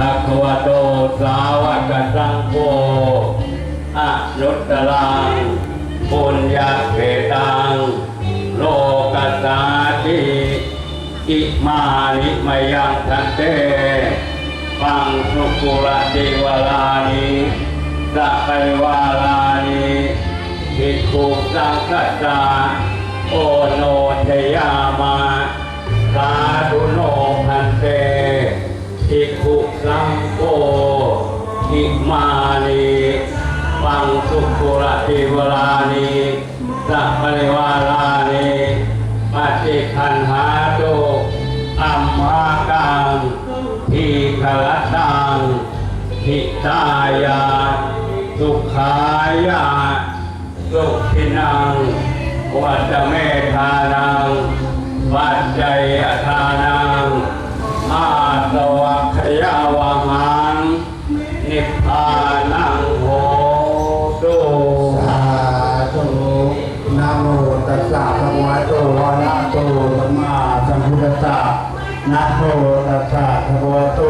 ภะควโตสาวกสังโฆอะนุตตรังปุญญาเขตัง โลกัสสาติอิมานิมยังทันเต ปังสุกุระติวลานิสัพพวาลานิภิกขุสังฆสาโอโนเทยามาสา อิมานิปังสุกุระติวลานิสัพพวาลานิปฏิคันหาตุอัมมากังทีขลตังหิตายาสุขายาสุขินังวัจเมธานังปัจจัยทานัง พุทธัสสะนะโมตัสสะภะคะวะโต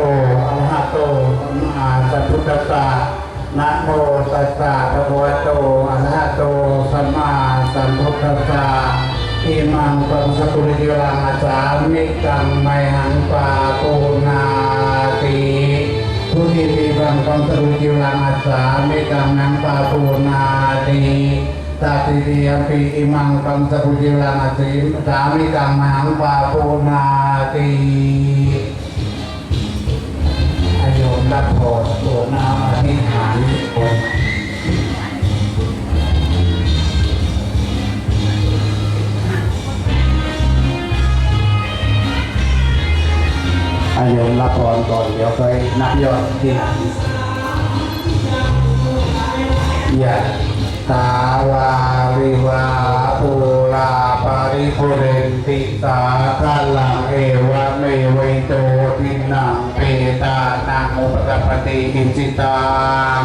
อะระหะโตสัมมาสัมพุทธัสสะนะโมตัสสะภะคะวะโตอะระหะโตสัมมาสัมพุทธัสสะอิมังปังสกุลิยังอาจามิกังไมหังปาปูนาติทุติปีบังคัมสรุจิลังอัสสามิกังนังปาปูนาติ ตาติติยปีอิมังคัมสรุจิลังอสสิสามิกังมังปาปูนาติอายุรับพรตัวนาอธิษฐานผลอายุรับพรก่อนเดี๋ยวไปนับยอดที่หลัง ยะตาวาริวาปูราปาริปุเรนติสาคาลังเอวะเมวิโตทินังเปตานังอุปกปปติกิจิตัง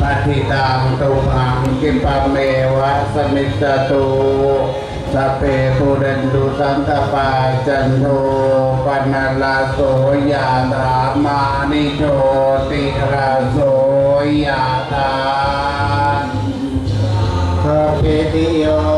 ปฏิตังตุหังกิปะเมวะสมิตตตุสเปปุเรนตุสันตปาจันโทปนาลาโสยาธามานิโชติราโส ยาตาพระเพติโย